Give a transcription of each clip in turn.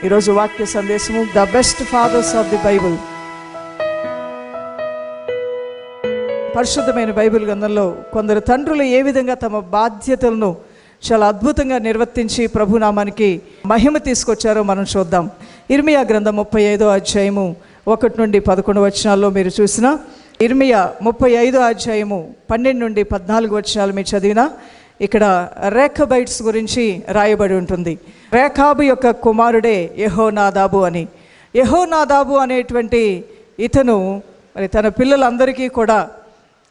ఈరోజు వాక్య సందేశము the best fathers of the Bible. పరిశుద్ధమైన బైబిల్ గ్రంథంలో కొందరు తండ్రులు ఏ విధంగా తమ బాధ్యతలను చాలా అద్భుతంగా నిర్వర్తించి ప్రభునామానికి మహిమ తీసుకొచ్చారో మనం చూద్దాం. ఇర్మియా గ్రంథం ముప్పై ఐదో అధ్యాయము ఒకటి నుండి పదకొండు వచనాల్లో మీరు చూసిన ఇర్మియా ముప్పై ఐదో అధ్యాయము పన్నెండు నుండి పద్నాలుగు వచనాలు మీరు చదివినా ఇక్కడ రేఖబైట్స్ గురించి రాయబడి ఉంటుంది. రేఖాబు యొక్క కుమారుడే యహోనాదాబు అని. యహోనాదాబు అనేటువంటి ఇతను మరి తన పిల్లలందరికీ కూడా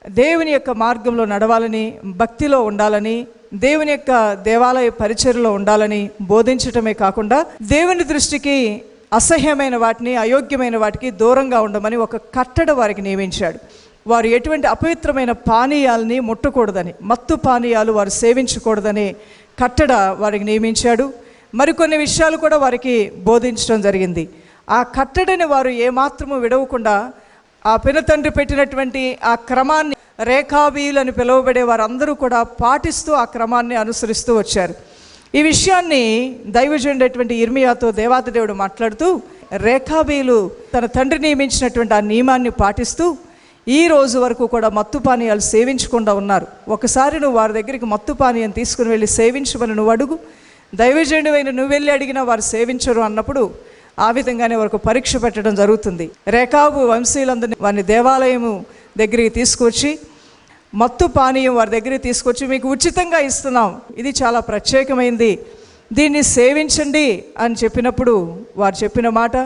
దేవుని యొక్క మార్గంలో నడవాలని భక్తిలో ఉండాలని దేవుని యొక్క దేవాలయ పరిచర్లో ఉండాలని బోధించటమే కాకుండా దేవుని దృష్టికి అసహ్యమైన వాటిని అయోగ్యమైన వాటికి దూరంగా ఉండమని ఒక కట్టడ వారికి నియమించాడు. వారు ఎటువంటి అపవిత్రమైన పానీయాలని ముట్టకూడదని మత్తు పానీయాలు వారు సేవించకూడదని కట్టడ వారికి నియమించాడు. మరికొన్ని విషయాలు కూడా వారికి బోధించడం జరిగింది. ఆ కట్టడని వారు ఏమాత్రము విడవకుండా ఆ పినతండ్రి పెట్టినటువంటి ఆ క్రమాన్ని రేఖాబీలు అని పిలువబడే వారందరూ కూడా పాటిస్తూ ఆ క్రమాన్ని అనుసరిస్తూ వచ్చారు. ఈ విషయాన్ని దైవజనుడైనటువంటి ఇర్మియాతో దేవాతదేవుడు మాట్లాడుతూ రేఖాబీలు తన తండ్రి నియమించినటువంటి ఆ నియమాన్ని పాటిస్తూ ఈ రోజు వరకు కూడా మత్తు పానీయాలు సేవించకుండా ఉన్నారు. ఒకసారి నువ్వు వారి దగ్గరికి మత్తు పానీయం తీసుకుని వెళ్ళి సేవించమని నువ్వు అడుగు. దైవజనుడైన నువ్వు వెళ్ళి అడిగినా వారు సేవించరు అన్నప్పుడు ఆ విధంగానే వారికి పరీక్ష పెట్టడం జరుగుతుంది. రేఖాబు వంశీయులందరినీ వారిని దేవాలయము దగ్గరికి తీసుకొచ్చి మత్తు పానీయం వారి దగ్గరికి తీసుకొచ్చి మీకు ఉచితంగా ఇస్తున్నాం. ఇది చాలా ప్రత్యేకమైంది. దీన్ని సేవించండి అని చెప్పినప్పుడు వారు చెప్పిన మాట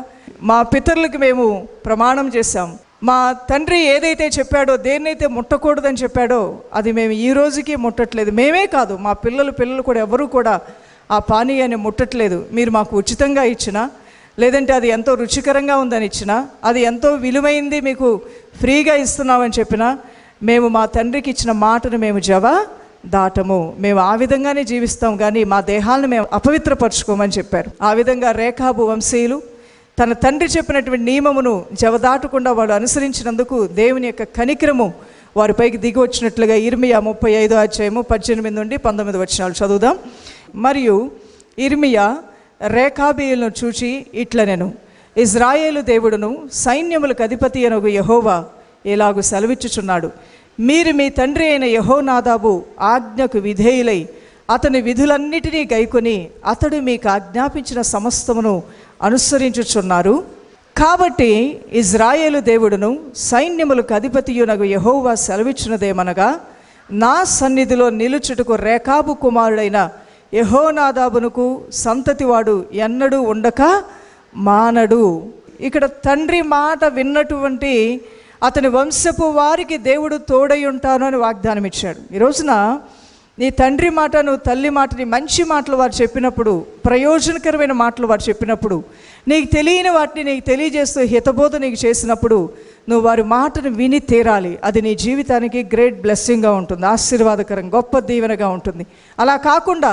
మా పితరులకు మేము ప్రమాణం చేశాం. మా తండ్రి ఏదైతే చెప్పాడో దేన్నైతే ముట్టకూడదని చెప్పాడో అది మేము ఈ రోజుకి ముట్టట్లేదు. మేమే కాదు మా పిల్లలు పిల్లలు కూడా ఎవరూ కూడా ఆ పానీయాన్ని ముట్టట్లేదు. మీరు మాకు ఉచితంగా ఇచ్చినా లేదంటే అది ఎంతో రుచికరంగా ఉందని ఇచ్చినా అది ఎంతో విలువైంది మీకు ఫ్రీగా ఇస్తున్నామని చెప్పినా మేము మా తండ్రికి ఇచ్చిన మాటను మేము జవా దాటము. మేము ఆ విధంగానే జీవిస్తాం కానీ మా దేహాలను మేము అపవిత్రపరచుకోమని చెప్పారు. ఆ విధంగా రేఖాభు వంశీయులు తన తండ్రి చెప్పినటువంటి నియమమును జవదాటకుండా వాడు అనుసరించినందుకు దేవుని యొక్క కనికరము వారిపైకి దిగి వచ్చినట్లుగా ఇర్మియా ముప్పై ఐదో అధ్యాయము పద్దెనిమిది నుండి పంతొమ్మిది వచనాలు చదువుదాం. మరియు ఇర్మియా రేఖాబీయులను చూచి ఇట్లనెను ఇజ్రాయేలు దేవుడును సైన్యములకు అధిపతి అనగు యహోవా ఇలాగు సెలవిచ్చుచున్నాడు. మీరు మీ తండ్రి అయిన యహోనాదాబు ఆజ్ఞకు విధేయులై అతని విధులన్నిటినీ గైకొని అతడు మీకు ఆజ్ఞాపించిన సమస్తమును అనుసరించుచున్నారు. కాబట్టి ఇజ్రాయేలు దేవుడును సైన్యములకు అధిపతియునగు యహోవా సెలవిచ్చినదేమనగా నా సన్నిధిలో నిలుచుటకు రేఖాబు కుమారుడైన యహోనాదాబునకు సంతతివాడు ఎన్నడూ ఉండక మానడు. ఇక్కడ తండ్రి మాట విన్నటువంటి అతని వంశపు వారికి దేవుడు తోడై ఉంటాను అని వాగ్దానం ఇచ్చాడు ఈ రోజున నీ తండ్రి మాట నువ్వు తల్లి మాటని మంచి మాటలు వారు చెప్పినప్పుడు ప్రయోజనకరమైన మాటలు వారు చెప్పినప్పుడు నీకు తెలియని వాటిని నీకు తెలియజేస్తూ హితబోధ నీకు చేసినప్పుడు నువ్వు వారి మాటను విని తీరాలి. అది నీ జీవితానికి గ్రేట్ బ్లెస్సింగ్గా ఉంటుంది ఆశీర్వాదకరం గొప్ప దీవెనగా ఉంటుంది. అలా కాకుండా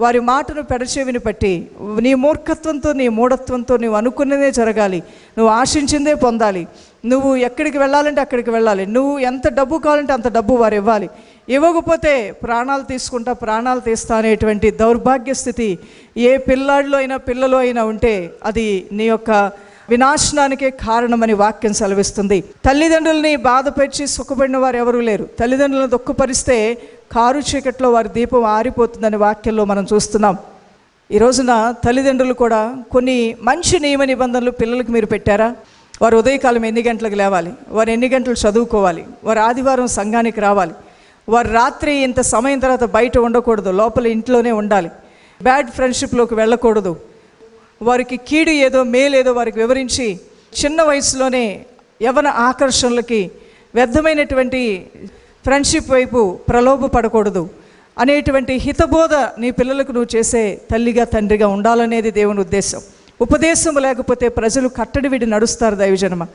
వారి మాటను పెడచెవిని పట్టి నీ మూర్ఖత్వంతో నీ మూఢత్వంతో నువ్వు అనుకున్నదే జరగాలి. నువ్వు ఆశించిందే పొందాలి. నువ్వు ఎక్కడికి వెళ్ళాలంటే అక్కడికి వెళ్ళాలి. నువ్వు ఎంత డబ్బు కావాలంటే అంత డబ్బు వారు ఇవ్వాలి. ఇవ్వకపోతే ప్రాణాలు తీసుకుంటా ప్రాణాలు తీస్తా అనేటువంటి దౌర్భాగ్య స్థితి ఏ పిల్లాడిలో అయినా పిల్లలో అయినా ఉంటే అది నీ యొక్క వినాశనానికే కారణమని వాక్యం సెలవిస్తుంది. తల్లిదండ్రుల్ని బాధపరిచి సుఖపడిన వారు ఎవరూ లేరు. తల్లిదండ్రులను దుఃఖపరిస్తే కారు చీకట్లో వారి దీపం ఆరిపోతుందనే వాక్యంలో మనం చూస్తున్నాం. ఈ రోజున తల్లిదండ్రులు కూడా కొన్ని మంచి నియమ నిబంధనలు పిల్లలకు మీరు పెట్టారా? వారు ఉదయకాలం ఎన్ని గంటలకు లేవాలి? వారు ఎన్ని గంటలు చదువుకోవాలి? వారు ఆదివారం సంఘానికి రావాలి? వారు రాత్రి ఇంత సమయం తర్వాత బయట ఉండకూడదు లోపల ఇంట్లోనే ఉండాలి. బ్యాడ్ ఫ్రెండ్షిప్లోకి వెళ్ళకూడదు. వారికి కీడు ఏదో మేలేదో వారికి వివరించి చిన్న వయసులోనే యవన ఆకర్షణలకి వ్యర్థమైనటువంటి ఫ్రెండ్షిప్ వైపు ప్రలోభపడకూడదు. అనేటువంటి హితబోధ నీ పిల్లలకు నువ్వు చేసే తల్లిగా తండ్రిగా ఉండాలనేది దేవుని ఉద్దేశం. ఉపదేశం లేకపోతే ప్రజలు కట్టడి విడి నడుస్తారు దైవజనమ.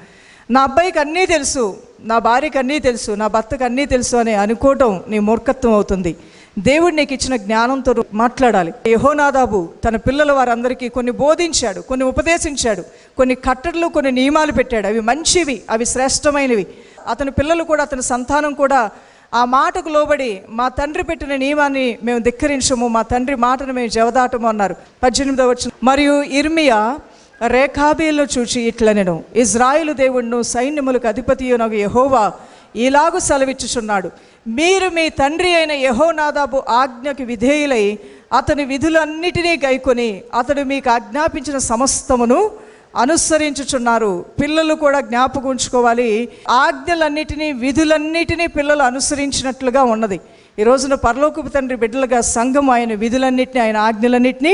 నా అబ్బాయికి అన్నీ తెలుసు నా భార్యకి అన్నీ తెలుసు నా భర్తకు అన్నీ తెలుసు అని అనుకోవటం నీ మూర్ఖత్వం అవుతుంది. దేవుడు నీకు ఇచ్చిన జ్ఞానంతో మాట్లాడాలి. యహోనాదాబు తన పిల్లల వారందరికీ కొన్ని బోధించాడు కొన్ని ఉపదేశించాడు కొన్ని కట్టడలు కొన్ని నియమాలు పెట్టాడు. అవి మంచివి అవి శ్రేష్టమైనవి. అతని పిల్లలు కూడా అతని సంతానం కూడా ఆ మాటకు లోబడి మా తండ్రి పెట్టిన నియమాన్ని మేము ధిక్కరించము మా తండ్రి మాటను మేము జవదాటము అన్నారు. పద్దెనిమిదవ వచ్చిన మరియు ఇర్మియా రేఖాబీలను చూచి ఇట్లనెను ఇజ్రాయిలు దేవుణ్ణు సైన్యములకు అధిపతి నాకు యహోవా ఇలాగు సెలవిచ్చుచున్నాడు. మీరు మీ తండ్రి అయిన యహోనాదాబు ఆజ్ఞకి విధేయులై అతని విధులన్నిటినీ గైకొని అతడు మీకు ఆజ్ఞాపించిన సమస్తమును అనుసరించుచున్నారు. పిల్లలు కూడా జ్ఞాపకం ఉంచుకోవాలి. ఆజ్ఞలన్నిటినీ విధులన్నిటినీ పిల్లలు అనుసరించినట్లుగా ఉన్నది. ఈ రోజున పరలోకపు తండ్రి బిడ్డలుగా సంఘం ఆయన విధులన్నింటినీ ఆయన ఆజ్ఞలన్నింటినీ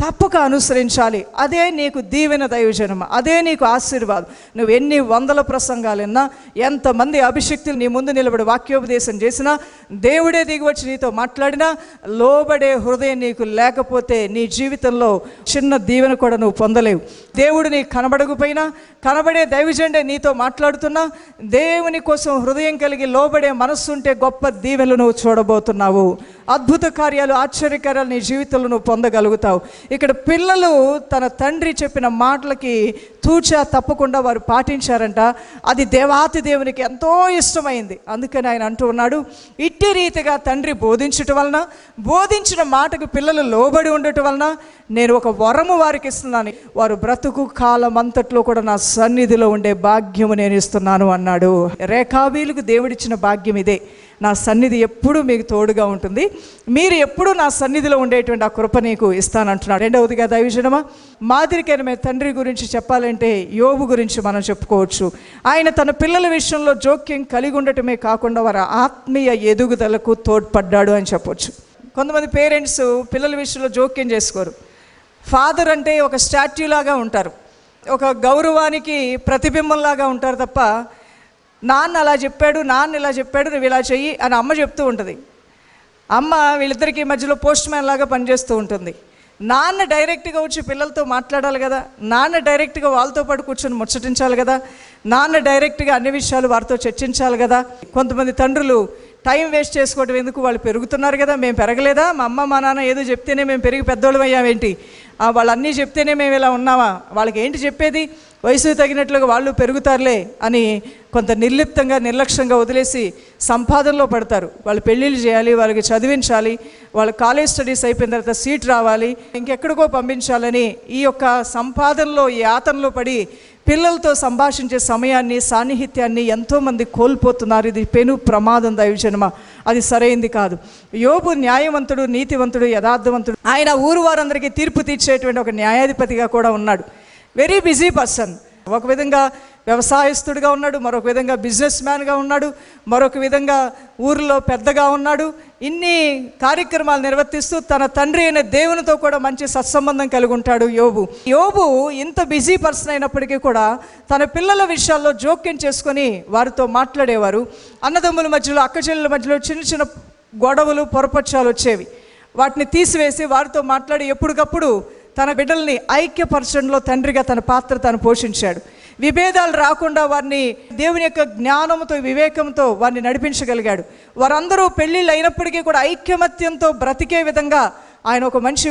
తప్పక అనుసరించాలి. అదే నీకు దీవెన దైవజనం అదే నీకు ఆశీర్వాదం. నువ్వు ఎన్ని వందల ప్రసంగాలు విన్నా ఎంతమంది అభిషక్తులు నీ ముందు నిలబడి వాక్యోపదేశం చేసినా దేవుడే దిగివచ్చి నీతో మాట్లాడినా లోబడే హృదయం నీకు లేకపోతే నీ జీవితంలో చిన్న దీవెన కూడా నువ్వు పొందలేవు. దేవుడు నీకు కనబడకపోయినా కనబడే దైవజండే నీతో మాట్లాడుతున్నా దేవుని కోసం హృదయం కలిగి లోబడే మనస్సు ఉంటే గొప్ప దీవెనలు నువ్వు చూడబోతున్నావు. అద్భుత కార్యాలు ఆశ్చర్యకార్యాలు నీ జీవితంలో నువ్వు పొందగలుగుతావు. ఇక్కడ పిల్లలు తన తండ్రి చెప్పిన మాటలకి తూచా తప్పకుండా వారు పాటించారంట. అది దేవాతి దేవునికి ఎంతో ఇష్టమైంది. అందుకని ఆయన అంటూ ఉన్నాడు ఇట్టి రీతిగా తండ్రి బోధించటం వలన బోధించిన మాటకు పిల్లలు లోబడి ఉండటం వలన నేను ఒక వరము వారికి ఇస్తున్నాను. వారు బ్రతుకు కాలం అంతట్లో కూడా నా సన్నిధిలో ఉండే భాగ్యము నేను ఇస్తున్నాను అన్నాడు. రేఖాబీలకు దేవుడిచ్చిన భాగ్యం ఇదే. నా సన్నిధి ఎప్పుడూ మీకు తోడుగా ఉంటుంది. మీరు ఎప్పుడూ నా సన్నిధిలో ఉండేటువంటి ఆ కృప నీకు ఇస్తానంటున్నాడు. రెండవదిగా దైవజనమా మాదిరికైన తండ్రి గురించి చెప్పాలంటే యోబు గురించి మనం చెప్పుకోవచ్చు. ఆయన తన పిల్లల విషయంలో జోక్యం కలిగి ఉండటమే కాకుండా వారి ఆత్మీయ ఎదుగుదలకు తోడ్పడ్డాడు అని చెప్పొచ్చు. కొంతమంది పేరెంట్స్ పిల్లల విషయంలో జోక్యం చేసుకోరు. ఫాదర్ అంటే ఒక స్టాట్యూ లాగా ఉంటారు. ఒక గౌరవానికి ప్రతిబింబంలాగా ఉంటారు తప్ప నాన్న అలా చెప్పాడు నాన్న ఇలా చెప్పాడు నువ్వు ఇలా చెయ్యి అని అమ్మ చెప్తూ ఉంటుంది. అమ్మ వీళ్ళిద్దరికీ మధ్యలో పోస్ట్ మ్యాన్ లాగా పనిచేస్తూ ఉంటుంది. నాన్న డైరెక్ట్గా వచ్చి పిల్లలతో మాట్లాడాలి కదా నాన్న డైరెక్ట్గా వాళ్ళతో పాటు కూర్చొని ముచ్చటించాలి కదా నాన్న డైరెక్ట్గా అన్ని విషయాలు వారితో చర్చించాలి కదా కొంతమంది తండ్రులు టైం వేస్ట్ చేసుకోవడం ఎందుకు వాళ్ళు పెరుగుతున్నారు కదా మేము పెరగలేదా మా అమ్మ మా నాన్న ఏదో చెప్తేనే మేము పెరిగి పెద్దోళ్ళం అయ్యామేంటి? వాళ్ళన్నీ వాళ్ళు చెప్తేనే మేము ఇలా ఉన్నామా? వాళ్ళకి ఏంటి చెప్పేది? వయసు తగినట్లుగా వాళ్ళు పెరుగుతారులే అని కొంత నిర్లిప్తంగా నిర్లక్ష్యంగా వదిలేసి సంపాదనలో పడతారు. వాళ్ళు పెళ్ళిళ్ళు చేయాలి వాళ్ళకి చదివించాలి వాళ్ళ కాలేజ్ స్టడీస్ అయిపోయిన తర్వాత సీట్ రావాలి ఇంకెక్కడికో పంపించాలని ఈ యొక్క సంపాదనలో ఈ ఆతనలో పడి పిల్లలతో సంభాషించే సమయాన్ని సాన్నిహిత్యాన్ని ఎంతోమంది కోల్పోతున్నారు. ఇది పెను ప్రమాదం దైవజనమ. అది సరైంది కాదు. యోబు న్యాయవంతుడు నీతివంతుడు యథార్థవంతుడు. ఆయన ఊరు వారందరికీ తీర్పు తీర్చేటువంటి ఒక న్యాయాధిపతిగా కూడా ఉన్నాడు. వెరీ బిజీ పర్సన్ ఒక విధంగా వ్యవసాయస్తుడిగా ఉన్నాడు మరొక విధంగా బిజినెస్ మ్యాన్గా ఉన్నాడు మరొక విధంగా ఊరిలో పెద్దగా ఉన్నాడు. ఇన్ని కార్యక్రమాలు నిర్వర్తిస్తూ తన తండ్రి అయిన దేవునితో కూడా మంచి సత్సంబంధం కలిగి ఉంటాడు యోబు. యోబు ఇంత బిజీ పర్సన్ అయినప్పటికీ కూడా తన పిల్లల విషయాల్లో జోక్యం చేసుకొని వారితో మాట్లాడేవారు. అన్నదమ్ముల మధ్యలో అక్కచెల్లెల మధ్యలో చిన్న చిన్న గొడవలు పొరపక్షాలు వచ్చేవి. వాటిని తీసివేసి వారితో మాట్లాడి ఎప్పటికప్పుడు తన బిడ్డల్ని ఐక్యపరచడంలో తండ్రిగా తన పాత్ర తను పోషించాడు. విభేదాలు రాకుండా వారిని దేవుని యొక్క జ్ఞానంతో వివేకంతో వారిని నడిపించగలిగాడు. వారందరూ పెళ్ళిళ్ళు అయినప్పటికీ కూడా ఐక్యమత్యంతో బ్రతికే విధంగా ఆయన ఒక మంచి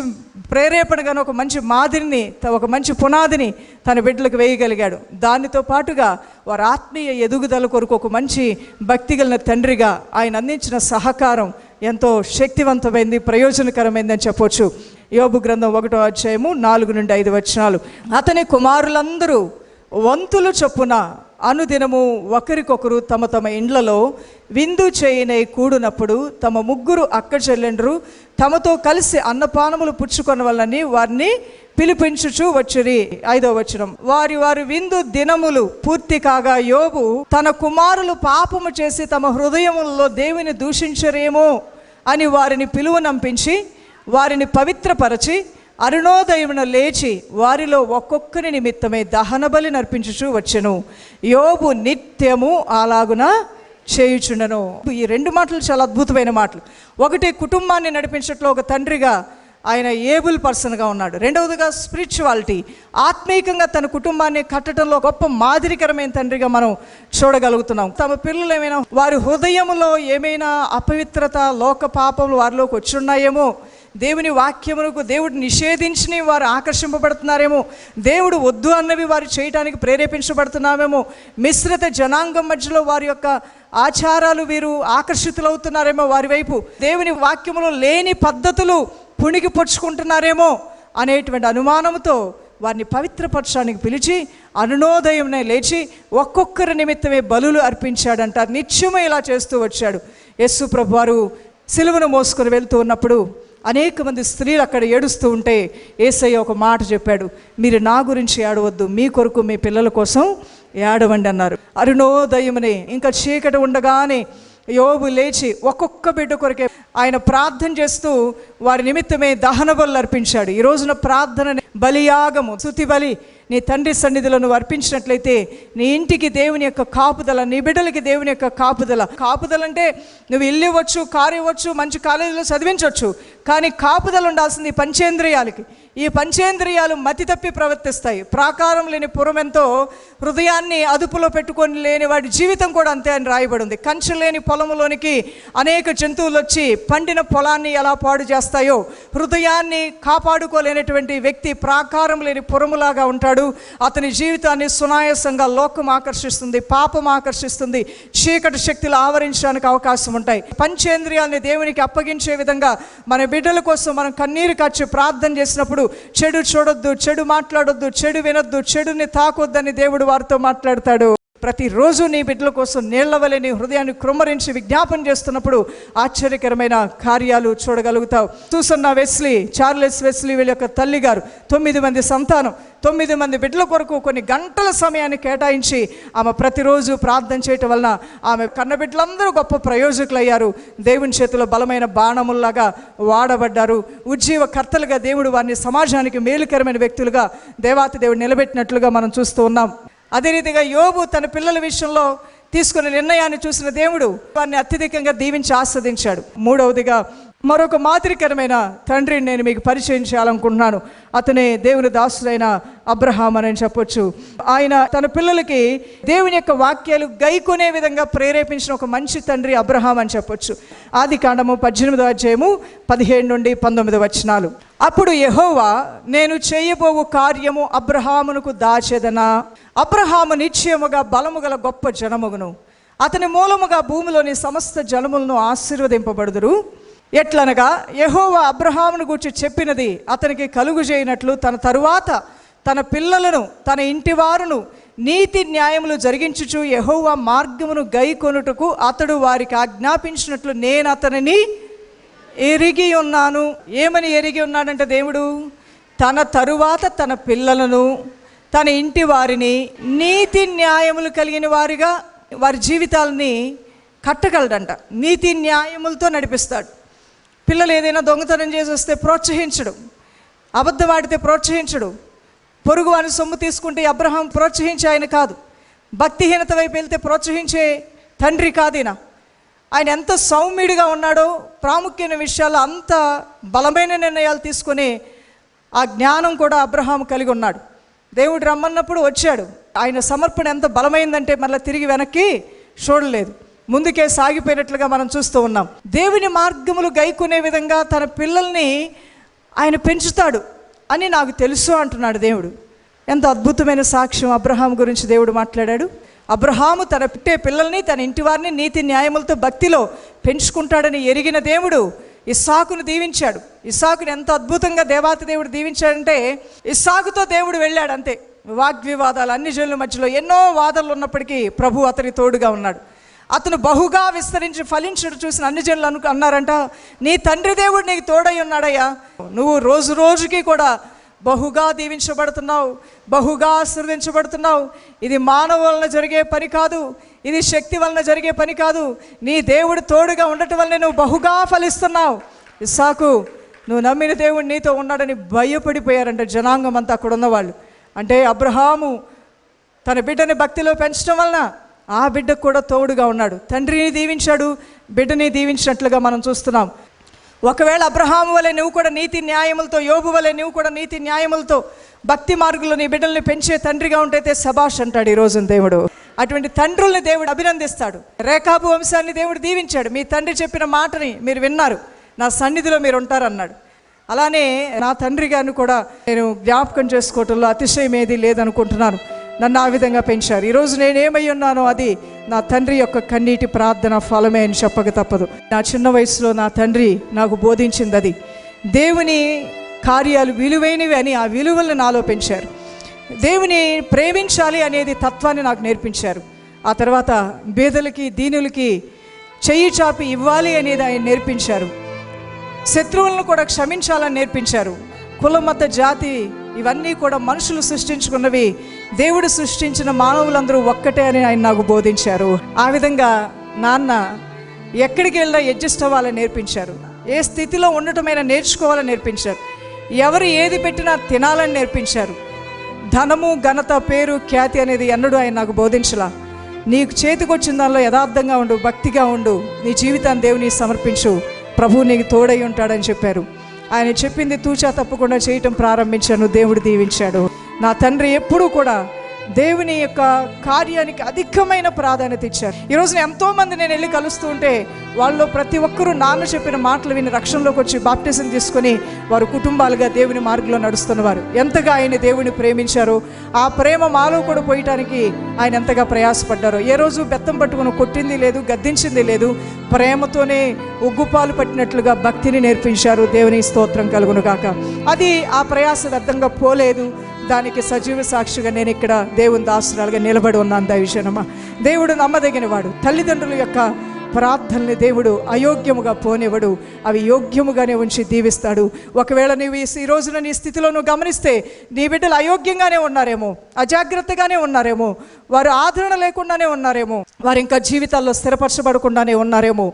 ప్రేరేపణగాను ఒక మంచి మాదిరిని ఒక మంచి పునాదిని తన బిడ్డలకు వేయగలిగాడు. దానితో పాటుగా వారి ఆత్మీయ ఎదుగుదల కొరకు ఒక మంచి భక్తి కలిగిన తండ్రిగా ఆయన అందించిన సహకారం ఎంతో శక్తివంతమైంది ప్రయోజనకరమైందని చెప్పొచ్చు. యోబు గ్రంథం ఒకటో అధ్యాయము నాలుగు నుండి ఐదు వచనాలు. అతని కుమారులందరూ వంతులు చొప్పున అనుదినము ఒకరికొకరు తమ తమ ఇండ్లలో విందు చేయనై కూడినప్పుడు తమ ముగ్గురు అక్క చెల్లెండ్రు తమతో కలిసి అన్నపానములు పుచ్చుకొనవలని వారిని పిలిపించుచు వచ్చిరి. ఐదో వచనం. వారి వారి విందు దినములు పూర్తి కాగా యోబు తన కుమారులు పాపము చేసి తమ హృదయములలో దేవుని దూషించరేమో అని వారిని పిలువనంపించి వారిని పవిత్రపరచి అరుణోదయమున లేచి వారిలో ఒక్కొక్కరి నిమిత్తమే దహన బలి నర్పించుచూ వచ్చెను. యోబు నిత్యము అలాగున చేయుచుండెను. ఈ రెండు మాటలు చాలా అద్భుతమైన మాటలు. ఒకటి కుటుంబాన్ని నడిపించట్లో ఒక తండ్రిగా ఆయన ఏబుల్ పర్సన్గా ఉన్నాడు. రెండవదిగా స్పిరిచువాలిటీ. ఆత్మీయంగా తన కుటుంబాన్ని కట్టడంలో గొప్ప మాదిరికరమైన తండ్రిగా మనం చూడగలుగుతున్నాం. తమ పిల్లలు ఏమైనా వారి హృదయంలో ఏమైనా అపవిత్రత లోక పాపములు వారిలోకి వచ్చున్నాయేమో దేవుని వాక్యమునకు దేవుడు నిషేధించిన వారు ఆకర్షింపబడుతున్నారేమో దేవుడు వద్దు అన్నవి వారు చేయటానికి ప్రేరేపించబడుతున్నామేమో మిశ్రిత జనాంగం మధ్యలో వారి యొక్క ఆచారాలు వీరు ఆకర్షితులవుతున్నారేమో వారి వైపు దేవుని వాక్యములో లేని పద్ధతులు పుణిగిపడుచుకుంటున్నారేమో అనేటువంటి అనుమానంతో వారిని పవిత్రపరచడానికి పిలిచి అనునోదయంనే లేచి ఒక్కొక్కరి నిమిత్తమే బలులు అర్పించాడంట. నిత్యము ఇలా చేస్తూ వచ్చాడు. యస్సు ప్రభు వారు సిలువను మోసుకొని వెళ్తూ ఉన్నప్పుడు అనేక మంది స్త్రీలు అక్కడ ఏడుస్తూ ఉంటే ఏసయ్య ఒక మాట చెప్పాడు మీరు నా గురించి ఏడవద్దు మీ కొరకు మీ పిల్లల కోసం ఏడవండి అన్నారు. అరుణోదయమునే ఇంకా చీకటి ఉండగానే యోబు లేచి ఒక్కొక్క బిడ్డ కొరకే ఆయన ప్రార్థన చేస్తూ వారి నిమిత్తమే దహన బలు అర్పించాడు. ఈ రోజున ప్రార్థన బలియాగము సుతి బలి. నీ తండ్రి సన్నిధిలో నువ్వు అర్పించినట్లయితే నీ ఇంటికి దేవుని యొక్క కాపుదల నీ బిడ్డలకి దేవుని యొక్క కాపుదల. కాపుదల అంటే నువ్వు ఇల్లు ఇవ్వచ్చు కారు ఇవ్వచ్చు మంచి కాలేజీలో చదివించవచ్చు. కానీ కాపుదల ఉండాల్సింది పంచేంద్రియాలకి. ఈ పంచేంద్రియాలు మతి తప్పి ప్రవర్తిస్తాయి. ప్రాకారం లేని పురమెంతో హృదయాన్ని అదుపులో పెట్టుకొని లేని వాడి జీవితం కూడా అంతే అని రాయబడింది. కంచె లేని పొలంలోనికి అనేక జంతువులు వచ్చి పండిన పొలాన్ని ఎలా పాడు చేస్తాయో హృదయాన్ని కాపాడుకోలేనటువంటి వ్యక్తి ప్రాకారం లేని పురములాగా ఉంటాడు. అతని జీవితాన్ని సునాయాసంగా లోకం ఆకర్షిస్తుంది పాపం ఆకర్షిస్తుంది చీకటి శక్తులు ఆవరించడానికి అవకాశం ఉంటాయి. పంచేంద్రియాల్ని దేవునికి అప్పగించే విధంగా మన బిడ్డల కోసం మనం కన్నీరు ఖర్చు ప్రార్థన చేసినప్పుడు చెడు చూడొద్దు చెడు మాట్లాడొద్దు చెడు వినొద్దు చెడుని తాకొద్దని దేవుడు వారితో మాట్లాడతాడు. ప్రతిరోజు నీ బిడ్డల కోసం నీళ్ళ వలె నీ హృదయాన్ని కృమ్మరించి విజ్ఞాపన చేస్తున్నప్పుడు ఆశ్చర్యకరమైన కార్యాలు చూడగలుగుతావు. చూసన్న వెస్లీ చార్లెస్ వెస్లీ వీళ్ళ యొక్క తల్లి గారు తొమ్మిది మంది సంతానం తొమ్మిది మంది బిడ్డల కొరకు కొన్ని గంటల సమయాన్ని కేటాయించి ఆమె ప్రతిరోజు ప్రార్థన చేయటం వలన ఆమె కన్న బిడ్డలందరూ గొప్ప ప్రయోజకులయ్యారు. దేవుని చేతిలో బలమైన బాణముల్లాగా వాడబడ్డారు. ఉజ్జీవకర్తలుగా దేవుడు వారిని సమాజానికి మేలుకరమైన వ్యక్తులుగా దేవాతి దేవుడు నిలబెట్టినట్లుగా మనం చూస్తూ ఉన్నాం. అదే రీతిగా యోబు తన పిల్లల విషయంలో తీసుకున్న నిర్ణయాన్ని చూసిన దేవుడు వారిని అత్యధికంగా దీవించి ఆస్వాదించాడు. మూడవదిగా మరొక మాదిరికరమైన తండ్రిని నేను మీకు పరిచయం చేయాలనుకుంటున్నాను. అతనే దేవుని దాసుడైన అబ్రహాం అని చెప్పొచ్చు. ఆయన తన పిల్లలకి దేవుని యొక్క వాక్యాలు గైకొనే విధంగా ప్రేరేపించిన ఒక మంచి తండ్రి అబ్రహాం అని చెప్పొచ్చు. ఆది కాండము పద్దెనిమిదో అధ్యాయము పదిహేడు నుండి పంతొమ్మిది వచనాలు. అప్పుడు యహోవా నేను చేయబోవు కార్యము అబ్రహామునకు దాచెదనా? అబ్రహాము నిశ్చయముగా బలము గల గొప్ప జనముగును. అతని మూలముగా భూమిలోని సమస్త జనములను ఆశీర్వదింపబడుదురు. ఎట్లనగా యెహోవా అబ్రహామును గూర్చి చెప్పినది అతనికి కలుగు చేయనట్లు తన తరువాత తన పిల్లలను తన ఇంటి వారును నీతి న్యాయములు జరిగించుచు యెహోవా మార్గమును గైకొనుటకు అతడు వారికి ఆజ్ఞాపించినట్లు నేను అతనిని ఎరిగి ఉన్నాను. ఏమని ఎరిగి ఉన్నాడంటే దేవుడు? తన తరువాత తన పిల్లలను తన ఇంటి వారిని నీతి న్యాయములు కలిగిన వారిగా వారి జీవితాలని కట్టగలడంట. నీతి న్యాయములతో నడిపిస్తాడు. పిల్లలు ఏదైనా దొంగతనం చేసి వస్తే ప్రోత్సహించడు. అబద్ధం ఆడితే ప్రోత్సహించడు. పొరుగు వాని సొమ్ము తీసుకుంటే అబ్రహాం ప్రోత్సహించే ఆయన కాదు. భక్తిహీనత వైపు వెళ్తే ప్రోత్సహించే తండ్రి కాదిన ఆయన ఎంత సౌమ్యుడిగా ఉన్నాడో ప్రాముఖ్యమైన విషయాలు అంత బలమైన నిర్ణయాలు తీసుకొని ఆ జ్ఞానం కూడా అబ్రహాం కలిగి ఉన్నాడు. దేవుడు రమ్మన్నప్పుడు వచ్చాడు. ఆయన సమర్పణ ఎంత బలమైందంటే మళ్ళీ తిరిగి వెనక్కి చూడలేదు. ముందుకే సాగిపోయినట్లుగా మనం చూస్తూ ఉన్నాం. దేవుని మార్గములు గైకునే విధంగా తన పిల్లల్ని ఆయన పెంచుతాడు అని నాకు తెలుసు అంటున్నాడు దేవుడు. ఎంత అద్భుతమైన సాక్ష్యం అబ్రహాం గురించి దేవుడు మాట్లాడాడు. అబ్రహాము తన పుట్టే పిల్లల్ని తన ఇంటి వారిని నీతి న్యాయములతో భక్తిలో పెంచుకుంటాడని ఎరిగిన దేవుడు ఇస్సాకును దీవించాడు. ఇస్సాకును ఎంత అద్భుతంగా దేవాతి దేవుడు దీవించాడంటే ఇస్సాకుతో దేవుడు వెళ్ళాడు అంతే. వాగ్వివాదాలు అన్ని జనుల మధ్యలో ఎన్నో వాదనలు ఉన్నప్పటికీ ప్రభు అతని తోడుగా ఉన్నాడు. అతను బహుగా విస్తరించి ఫలించడు చూసిన అన్ని జనులు అను అన్నారంట నీ తండ్రి దేవుడు నీకు తోడై ఉన్నాడయ్యా. నువ్వు రోజు రోజుకి కూడా బహుగా దీవించబడుతున్నావు బహుగా ఆశీర్వదించబడుతున్నావు. ఇది మానవ వలన జరిగే పని కాదు ఇది శక్తి వలన జరిగే పని కాదు. నీ దేవుడు తోడుగా ఉండటం వల్లనే నువ్వు బహుగా ఫలిస్తున్నావు. ఇస్సాకు నువ్వు నమ్మిన దేవుడు నీతో ఉన్నాడని భయపడిపోయారంట జనాంగం అంతా అక్కడ ఉన్నవాళ్ళు అంటే అబ్రహాము తన బిడ్డని భక్తిలో పెంచడం వలన ఆ బిడ్డకు కూడా తోడుగా ఉన్నాడు. తండ్రిని దీవించాడు బిడ్డని దీవించినట్లుగా మనం చూస్తున్నాం. ఒకవేళ అబ్రహాము వలె నువ్వు కూడా నీతి న్యాయములతో యోబు వలె నువ్వు కూడా నీతి న్యాయములతో భక్తి మార్గుల్లో నీ బిడ్డల్ని పెంచే తండ్రిగా ఉంటైతే సభాష్ అంటాడు ఈ రోజున దేవుడు. అటువంటి తండ్రుల్ని దేవుడు అభినందిస్తాడు. రేఖాబు వంశాన్ని దేవుడు దీవించాడు. మీ తండ్రి చెప్పిన మాటని మీరు విన్నారు. నా సన్నిధిలో మీరు ఉంటారన్నాడు. అలానే నా తండ్రి గారిని కూడా నేను జ్ఞాపకం చేసుకోవటంలో అతిశయం ఏది లేదనుకుంటున్నాను. నన్ను ఆ విధంగా పెంచారు. ఈరోజు నేనేమై ఉన్నానో అది నా తండ్రి యొక్క కన్నీటి ప్రార్థన ఫలమే అని చెప్పక తప్పదు. నా చిన్న వయసులో నా తండ్రి నాకు బోధించింది అది. దేవుని కార్యాలు విలువైనవి అని ఆ విలువలను నాలో పెంచారు. దేవుని ప్రేమించాలి అనేది తత్వాన్ని నాకు నేర్పించారు. ఆ తర్వాత బేదలకి దీనులకి చెయ్యి చాపి ఇవ్వాలి అనేది ఆయన నేర్పించారు. శత్రువులను కూడా క్షమించాలని నేర్పించారు. కులమత జాతి ఇవన్నీ కూడా మనుషులు సృష్టించుకున్నవి దేవుడు సృష్టించిన మానవులందరూ ఒక్కటే అని ఆయన నాకు బోధించారు. ఆ విధంగా నాన్న ఎక్కడికి వెళ్ళినా అడ్జస్ట్ అవ్వాలని నేర్పించారు. ఏ స్థితిలో ఉండటమైనా నేర్చుకోవాలని నేర్పించారు. ఎవరు ఏది పెట్టినా తినాలని నేర్పించారు. ధనము ఘనత పేరు ఖ్యాతి అనేది ఎన్నడూ ఆయన నాకు బోధించలా. నీకు చేతికొచ్చిన దానిలో యథార్థంగా ఉండు భక్తిగా ఉండు. నీ జీవితాన్ని దేవుని సమర్పించు. ప్రభు నీకు తోడై ఉంటాడని చెప్పారు. ఆయన చెప్పింది తూచా తప్పకుండా చేయటం ప్రారంభించాను. దేవుడు దీవించాడు. నా తండ్రి ఎప్పుడూ కూడా దేవుని యొక్క కార్యానికి అధికమైన ప్రాధాన్యత ఇచ్చారు. ఈరోజు ఎంతో మంది నేను వెళ్ళి కలుస్తూ ఉంటే వాళ్ళు ప్రతి ఒక్కరూ నాన్న చెప్పిన మాటలు విని రక్షణలోకి వచ్చి బాప్టిజం తీసుకొని వారు కుటుంబాలుగా దేవుని మార్గంలో నడుస్తున్నవారు. ఎంతగా ఆయన దేవుని ప్రేమించారో ఆ ప్రేమ మాలో కూడా పోయటానికి ఆయన ఎంతగా ప్రయాసపడ్డారు. ఏ రోజు బెత్తం పట్టుకుని కొట్టింది లేదు గద్దించింది లేదు ప్రేమతోనే ఉగ్గుపాలు పట్టినట్లుగా భక్తిని నేర్పించారు. దేవుని స్తోత్రం కలుగును కాక అది ఆ ప్రయాస వ్యర్థంగా పోలేదు. దానికి సజీవ సాక్షిగా నేను ఇక్కడ దేవుని దాసురాలుగా నిలబడి ఉన్నాను దైవజనమా. దేవుడు నమ్మదగిన వాడు తల్లిదండ్రుల యొక్క ప్రార్థనని దేవుడు అయోగ్యముగా పోనివ్వడు. అవి యోగ్యముగానే ఉంచి దీవిస్తాడు. ఒకవేళ నీవు ఈ ఈ రోజున నీ స్థితిలో నువ్వు గమనిస్తే నీ బిడ్డలు అయోగ్యంగానే ఉన్నారేమో అజాగ్రత్తగానే ఉన్నారేమో వారు ఆదరణ లేకుండానే ఉన్నారేమో వారు ఇంకా జీవితాల్లో స్థిరపరచబడకుండానే ఉన్నారేమో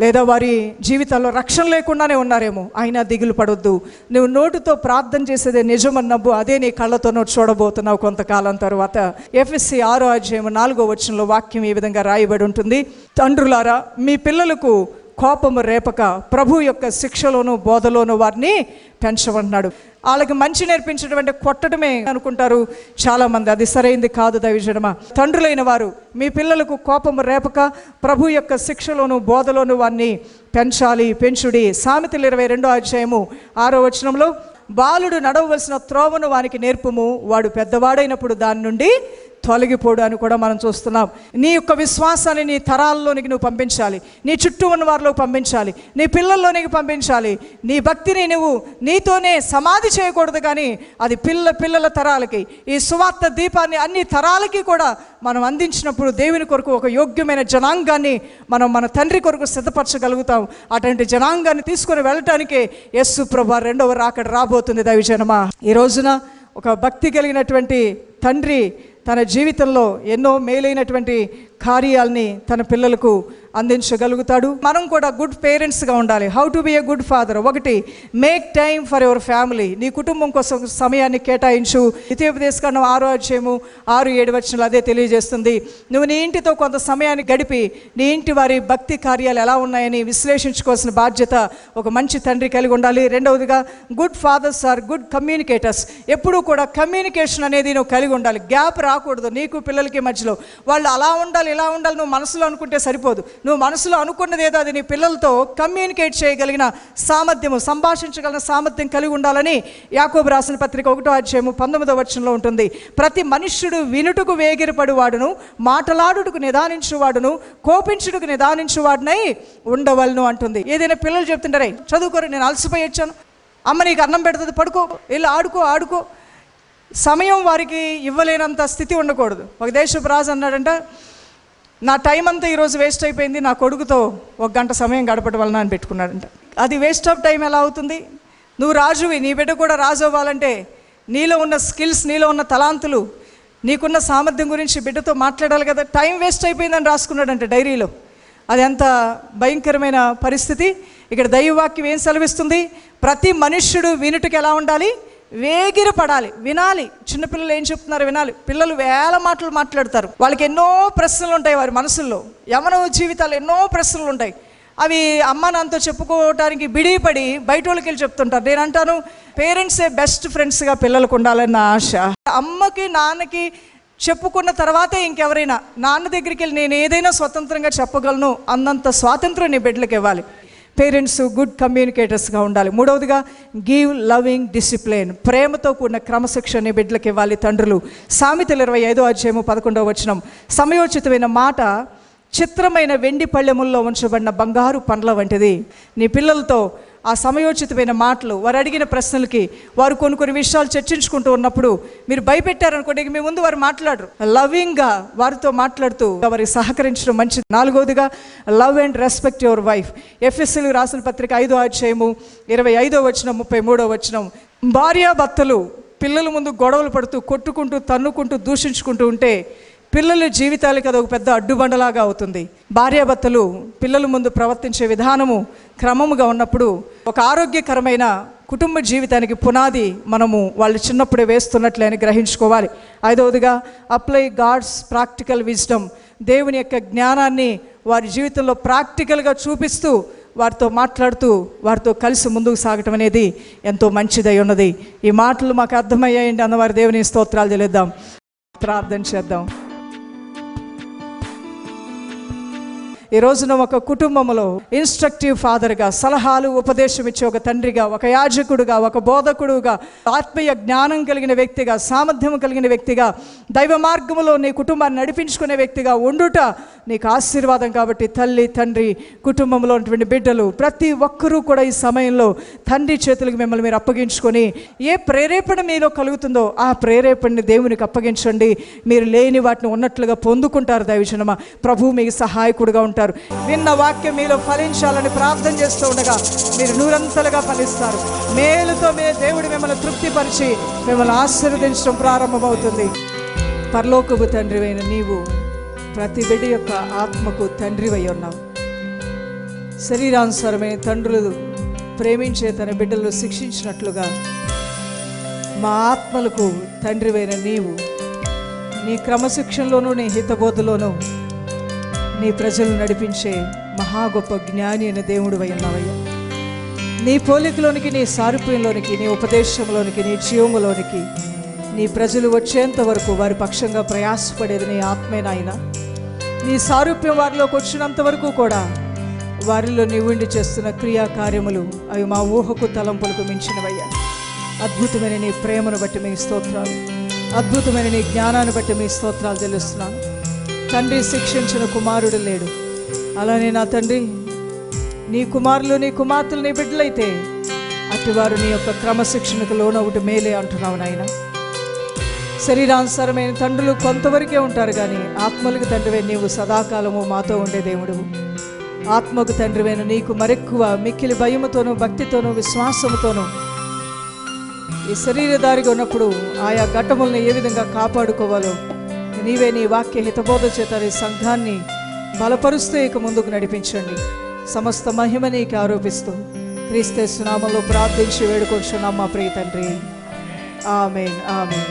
లేదా వారి జీవితాల్లో రక్షణ లేకుండానే ఉన్నారేమో అయినా దిగులు పడొద్దు. నువ్వు నోటితో ప్రార్థన చేసేదే నిజమని నవ్వు అదే నీ కళ్ళతో నువ్వు చూడబోతున్నావు కొంతకాలం తర్వాత. ఎఫ్ఎస్సి ఆరో అధ్యాయం నాలుగో వచనంలో వాక్యం ఈ విధంగా రాయబడి ఉంటుంది. తండ్రులారా మీ పిల్లలకు కోపము రేపక ప్రభు యొక్క శిక్షలోను బోధలోను వారిని పెంచమన్నాడు వాళ్ళకి మంచి నేర్పించడం అంటే కొట్టడమే అనుకుంటారు చాలామంది. అది సరైంది కాదు దైవజనమా. తండ్రులైన వారు మీ పిల్లలకు కోపము రేపక ప్రభు యొక్క శిక్షలోను బోధలోను వారిని పెంచాలి పెంచుడి. సామెతలు ఇరవై రెండో అధ్యాయము ఆరో వచనంలో బాలుడు నడవవలసిన త్రోవను వానికి నేర్పుము. వాడు పెద్దవాడైనప్పుడు దాని నుండి తొలగిపోడు అని కూడా మనం చూస్తున్నాం. నీ యొక్క విశ్వాసాన్ని నీ తరాల్లోనికి నువ్వు పంపించాలి. నీ చుట్టూ ఉన్న వారిలో పంపించాలి. నీ పిల్లల్లోనికి పంపించాలి. నీ భక్తిని నువ్వు నీతోనే సమాధి చేయకూడదు కానీ అది పిల్ల పిల్లల తరాలకి ఈ సువార్త దీపాన్ని అన్ని తరాలకి కూడా మనం అందించినప్పుడు దేవుని కొరకు ఒక యోగ్యమైన జనాంగాన్ని మనం మన తండ్రి కొరకు సిద్ధపరచగలుగుతాం. అటువంటి జనాంగాన్ని తీసుకుని వెళ్ళటానికే యస్సు ప్రభా రెండవ రాకడ రాబోతుంది దైవజనమా. ఈ రోజున ఒక భక్తి కలిగినటువంటి తండ్రి తన జీవితంలో ఎన్నో మేలైనటువంటి కార్యాలని తన పిల్లలకు అందించగలుగుతాడు. మనం కూడా గుడ్ పేరెంట్స్గా ఉండాలి. How to be a good father ఒకటి make time for your family నీ కుటుంబం కోసం సమయాన్ని కేటాయించు. ద్వితీయోపదేశకాండం ఆరో అధ్యయము ఆరు ఏడు వచ్చినలు అదే తెలియజేస్తుంది. నువ్వు నీ ఇంటితో కొంత సమయాన్ని గడిపి నీ ఇంటి వారి భక్తి కార్యాలు ఎలా ఉన్నాయని విశ్లేషించుకోవాల్సిన బాధ్యత ఒక మంచి తండ్రి కలిగి ఉండాలి. రెండవదిగా good fathers are good communicators ఎప్పుడూ కూడా కమ్యూనికేషన్ అనేది నువ్వు కలిగి ఉండాలి. గ్యాప్ రాకూడదు. నీకు పిల్లలకి మధ్యలో. వాళ్ళు అలా ఉండాలి ఇలా ఉండాలి నువ్వు మనసులో అనుకుంటే సరిపోదు. నువ్వు మనసులో అనుకున్నది ఏదో అది నీ పిల్లలతో కమ్యూనికేట్ చేయగలిగిన సామర్థ్యము సంభాషించగలిగిన సామర్థ్యం కలిగి ఉండాలని యాకోబు రాసిన పత్రిక ఒకటో అధ్యాయము పంతొమ్మిదో వచనంలో ఉంటుంది. ప్రతి మనుష్యుడు వినుటకు వేగిరపడువాడును మాటలాడుటకు నిదానించువాడును కోపించుటకు నిదానించువాడునై ఉండవలను అంటుంది. ఏదైనా పిల్లలు చెప్తుంటారే చదువుకోరు నేను అలసిపోయి వచ్చాను. అమ్మ నీకు అన్నం పెడుతుంది పడుకో వెళ్ళి ఆడుకో ఆడుకో. సమయం వారికి ఇవ్వలేనంత స్థితి ఉండకూడదు. ఒక దేశపు రాజు అన్నాడంట నా టైం అంతా ఈరోజు వేస్ట్ అయిపోయింది నా కొడుకుతో ఒక గంట సమయం గడపడం వలన అని పెట్టుకున్నాడంట. అది వేస్ట్ ఆఫ్ టైం ఎలా అవుతుంది? నువ్వు రాజువి నీ బిడ్డ కూడా రాజు అవ్వాలంటే నీలో ఉన్న స్కిల్స్ నీలో ఉన్న తలాంతులు నీకున్న సామర్థ్యం గురించి బిడ్డతో మాట్లాడాలి కదా. టైం వేస్ట్ అయిపోయిందని రాసుకున్నాడంట డైరీలో. అది ఎంత భయంకరమైన పరిస్థితి. ఇక్కడ దైవవాక్యం ఏం సెలవిస్తుంది? ప్రతి మనుష్యుడు వినుటకి ఎలా ఉండాలి? వేగిర పడాలి వినాలి. చిన్నపిల్లలు ఏం చెప్తున్నారు? వినాలి. పిల్లలు వేల మాటలు మాట్లాడతారు. వాళ్ళకి ఎన్నో ప్రశ్నలు ఉంటాయి వారి మనసుల్లో. యమన జీవితాలు ఎన్నో ప్రశ్నలు ఉంటాయి. అవి అమ్మ నాన్నతో చెప్పుకోవడానికి బిడిపడి బయట వాళ్ళకి వెళ్ళి చెప్తుంటారు. నేను అంటాను పేరెంట్సే బెస్ట్ ఫ్రెండ్స్గా పిల్లలకు ఉండాలని ఆశ. అమ్మకి నాన్నకి చెప్పుకున్న తర్వాతే ఇంకెవరైనా నాన్న దగ్గరికి వెళ్ళి నేను ఏదైనా స్వతంత్రంగా చెప్పగలను అన్నంత స్వాతంత్రం నీ బిడ్డలకు ఇవ్వాలి. పేరెంట్స్ గుడ్ కమ్యూనికేటర్స్గా ఉండాలి. మూడవదిగా గివ్ లవింగ్ డిసిప్లిన్. ప్రేమతో కూడిన క్రమశిక్షణ బిడ్డలకు ఇవ్వాలి తండ్రులు. సామెతలు ఇరవై ఐదో అధ్యాయము పదకొండవ వచనం. సమయోచితమైన మాట చిత్రమైన వెండి పళ్ళెముల్లో ఉంచబడిన బంగారు పండ్ల వంటిది. నీ పిల్లలతో ఆ సమయోచితమైన మాటలు వారు అడిగిన ప్రశ్నలకి వారు కొన్ని కొన్ని విషయాలు చర్చించుకుంటూ ఉన్నప్పుడు మీరు భయపెట్టారనుకోండి మీ ముందు వారు మాట్లాడరు. లవింగ్గా వారితో మాట్లాడుతూ వారికి సహకరించడం మంచిది. నాలుగవదిగా love and respect your wife ఎఫ్ఎస్సీలు రాసిన పత్రిక ఐదో అధ్యాయము ఇరవై ఐదో వచనం ముప్పై మూడో వచనం. భార్యాభర్తలు పిల్లల ముందు గొడవలు పడుతూ కొట్టుకుంటూ తన్నుకుంటూ దూషించుకుంటూ ఉంటే పిల్లల జీవితాలకి అది ఒక పెద్ద అడ్డుబండలాగా అవుతుంది. భార్యాభర్తలు పిల్లల ముందు ప్రవర్తించే విధానము క్రమముగా ఉన్నప్పుడు ఒక ఆరోగ్యకరమైన కుటుంబ జీవితానికి పునాది మనము వాళ్ళు చిన్నప్పుడే వేస్తున్నట్లే అని గ్రహించుకోవాలి. ఐదవదిగా అప్లై గాడ్స్ ప్రాక్టికల్ విజ్డమ్ దేవుని యొక్క జ్ఞానాన్ని వారి జీవితంలో ప్రాక్టికల్గా చూపిస్తూ వారితో మాట్లాడుతూ వారితో కలిసి ముందుకు సాగటం అనేది ఎంతో మంచిదై ఉన్నది. ఈ మాటలు మాకు అర్థమయ్యాయండి. అన్నవారి దేవుని స్తోత్రాలు చెల్లిద్దాం. ప్రార్థన చేద్దాం. ఈ రోజున ఒక కుటుంబంలో ఇన్స్ట్రక్టివ్ ఫాదర్గా సలహాలు ఉపదేశం ఇచ్చే ఒక తండ్రిగా ఒక యాజకుడుగా ఒక బోధకుడుగా ఆత్మీయ జ్ఞానం కలిగిన వ్యక్తిగా సామర్థ్యం కలిగిన వ్యక్తిగా దైవ మార్గములో నీ కుటుంబాన్ని నడిపించుకునే వ్యక్తిగా ఉండుట నీకు ఆశీర్వాదం కాబట్టి తల్లి తండ్రి కుటుంబంలో ఉన్నటువంటి బిడ్డలు ప్రతి ఒక్కరూ కూడా ఈ సమయంలో తండ్రి చేతులకు మిమ్మల్ని మీరు అప్పగించుకొని ఏ ప్రేరేపణ మీలో కలుగుతుందో ఆ ప్రేరేపణని దేవునికి అప్పగించండి. మీరు లేని వాటిని ఉన్నట్లుగా పొందుకుంటారు దైవజనమ. ప్రభు మీకు సహాయకుడుగా ఉంటారు విన్న వాక్యం మీలో ఫలించాలని ప్రార్థన చేస్తూ ఉండగా మీరు నూరంతలుగా ఫలిస్తారు. మేలుతో మే దేవుడు మిమ్మల్ని తృప్తిపరిచి మిమ్మల్ని ఆశీర్వదించడం ప్రారంభమవుతుంది. పరలోకపు తండ్రివైన నీవు ప్రతి బిడ్డ యొక్క ఆత్మకు తండ్రివై ఉన్నావు. శరీరానుసారమైన తండ్రులు ప్రేమించే తన బిడ్డలు శిక్షించినట్లుగా మా ఆత్మలకు తండ్రివైన నీవు నీ క్రమశిక్షణలోనూ నీ హితబోధలోనూ నీ ప్రజలు నడిపించే మహా గొప్ప జ్ఞాని అయిన దేవుడు ఉన్నావయ్యా. నీ పోలికలోనికి నీ సారూప్యంలోనికి నీ ఉపదేశంలోనికి నీ జీవములోనికి నీ ప్రజలు వచ్చేంత వరకు వారి పక్షంగా ప్రయాసపడేది నీ ఆత్మే నాయన. నీ సారూప్యం వారిలోకి వచ్చినంత వరకు కూడా వారిలో నీవుండి చేస్తున్న క్రియా కార్యములు అవి మా ఊహకు తలంపులకు మించినవయ్యా. అద్భుతమైన నీ ప్రేమను బట్టి మీ స్తోత్రాలు అద్భుతమైన నీ జ్ఞానాన్ని బట్టి మీ స్తోత్రాలు తెలుస్తున్నాను తండ్రి శిక్షించిన కుమారుడు లేడు. అలానే నా తండ్రి నీ కుమారులు నీ కుమార్తెలు నీ బిడ్డలైతే అటువారు నీ యొక్క క్రమశిక్షణకు లోనవుట మేలే అంటున్నావు నాయన. శరీరానుసారమైన తండ్రులు కొంతవరకే ఉంటారు కానీ ఆత్మలకు తండ్రివే నీవు సదాకాలము మాతో ఉండే దేవుడు. ఆత్మకు తండ్రివైన నీకు మరెక్కువ మిక్కిలి భయముతోనూ భక్తితోనూ విశ్వాసముతోనూ ఈ శరీరదారిగా ఉన్నప్పుడు ఆయా ఘట్టములను ఏ విధంగా కాపాడుకోవాలో నీవే నీ వాక్య హితబోధ చేత నీ సంఘాన్ని బలపరుస్తూ ఇక ముందుకు నడిపించండి. సమస్త మహిమ నీకు ఆరోపిస్తూ క్రీస్తే సునామంలో ప్రార్థించి వేడుకొచ్చున్నాం మా ప్రియ తండ్రి. Amen amen.